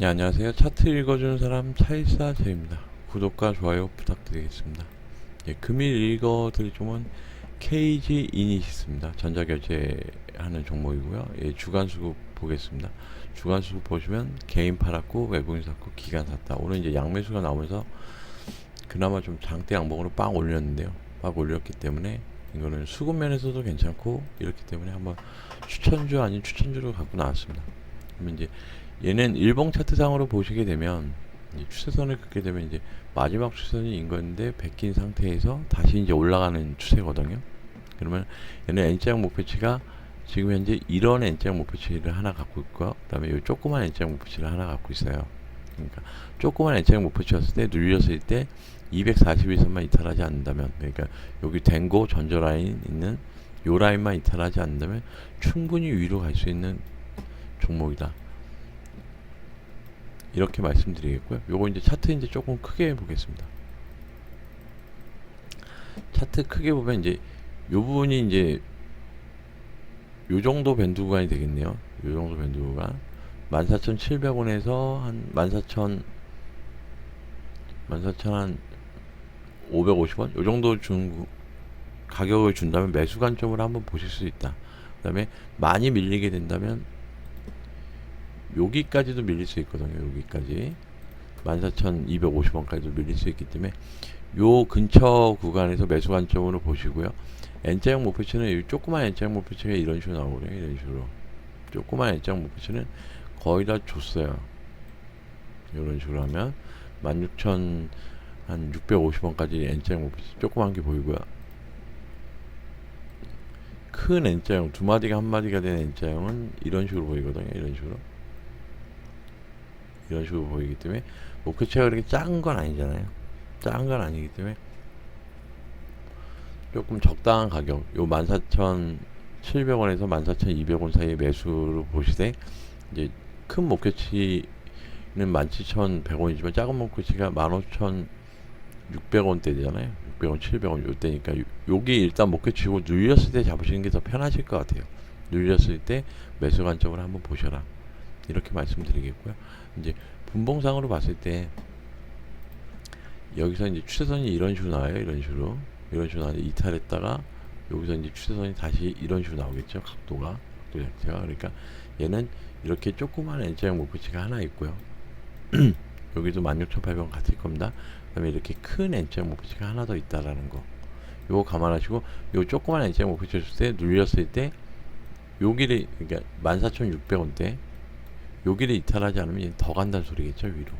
네, 안녕하세요. 차트 읽어주는 사람 차일사 제입니다. 구독과 좋아요 부탁드리겠습니다. 예, 금일 읽어드릴 종목은 KG 이니시스입니다. 전자결제하는 종목이고요. 예, 주간 수급 보겠습니다. 주간 수급 보시면 개인 팔았고 외국인 샀고 기관 샀다. 오늘 이제 양매수가 나오면서 그나마 좀 장대 양봉으로 빵 올렸는데요. 빵 올렸기 때문에 이거는 수급 면에서도 괜찮고 이렇기 때문에 한번 추천주 아닌 추천주를 갖고 나왔습니다. 그러면 이제 얘는 일봉 차트상으로 보시게 되면 추세선을 긋게 되면 이제 마지막 추세선이 인거인데 베낀 상태에서 다시 이제 올라가는 추세거든요. 그러면 얘는 N자형 목표치가 지금 현재 이런 N자형 목표치를 하나 갖고 있고요. 그 다음에 이 조그만 N자형 목표치를 하나 갖고 있어요. 그러니까 조그만 N자형 목표치였을 때 눌렸을 때 241선만 이탈하지 않는다면 그러니까 여기 댕고 전저 라인 있는 요 라인만 이탈하지 않는다면 충분히 위로 갈 수 있는 종목이다. 이렇게 말씀드리겠고요. 요거 이제 차트 이제 조금 크게 보겠습니다. 차트 크게 보면 이제 요 부분이 이제 요 정도 밴드 구간이 되겠네요. 요 정도 밴드 구간 14,700원에서 한 14,000 14,000한 550원 요 정도 준 구- 가격을 준다면 매수 관점으로 한번 보실 수 있다. 그 다음에 많이 밀리게 된다면 여기까지도 밀릴 수 있거든요. 여기까지 14,250원까지도 밀릴 수 있기 때문에 요 근처 구간에서 매수 관점으로 보시고요. N자형 목표치는 이 조그만 N자형 목표치가 이런 식으로 나오거든요. 이런 식으로 조그만 N자형 목표치는 거의 다 줬어요. 이런 식으로 하면 16,000 한 650원까지 N자형 목표치 조그만 게 보이고요. 큰 N자형 두 마디가 한 마디가 된 N자형은 이런 식으로 보이거든요. 이런 식으로. 이런 식으로 보이기 때문에 목표치가 그렇게 작은 건 아니잖아요. 작은 건 아니기 때문에 조금 적당한 가격, 요 14,700원에서 14,200원 사이의 매수로 보시되 이제 큰 목표치는 17,100원이지만 작은 목표치가 15,600원대잖아요. 600원, 700원 요때니까 요- 여기 일단 목표치고 눌렸을 때 잡으시는 게 더 편하실 것 같아요. 눌렸을 때 매수 관점을 한번 보셔라. 이렇게 말씀드리겠고요. 이제 분봉상으로 봤을 때 여기서 이제 추세선이 이런 식으로 나와요. 이런 식으로 이런 식으로 나와서 이탈했다가 여기서 이제 추세선이 다시 이런 식으로 나오겠죠. 각도가 각도 자체가 그러니까 얘는 이렇게 조그만 N자형 목표치가 하나 있고요. 여기도 16,800원 같을 겁니다. 그 다음에 이렇게 큰 N자형 목표치가 하나 더 있다라는 거. 요거 감안하시고 요 조그만 N자형 목표치 줬을 때 눌렸을 때 여기를 그러니까 14,600원대 여기를 이탈하지 않으면 더 간다는 소리겠죠 위로.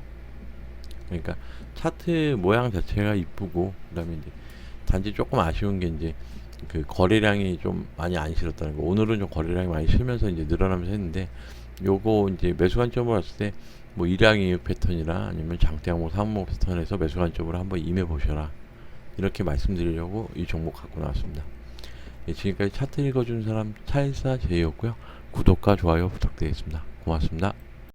그러니까 차트 모양 자체가 이쁘고 그다음에 이제 단지 조금 아쉬운 게 이제 그 거래량이 좀 많이 안 실었다는 거. 오늘은 좀 거래량이 많이 실면서 이제 늘어나면서 했는데 요거 이제 매수 관점으로 봤을 때 뭐 일양 이유 패턴이나 아니면 장대항목 삼목 패턴에서 매수 관점으로 한번 임해 보셔라. 이렇게 말씀드리려고 이 종목 갖고 나왔습니다. 예, 지금까지 차트 읽어준 사람 차일사 제이였고요. 구독과 좋아요 부탁드리겠습니다. 고맙습니다.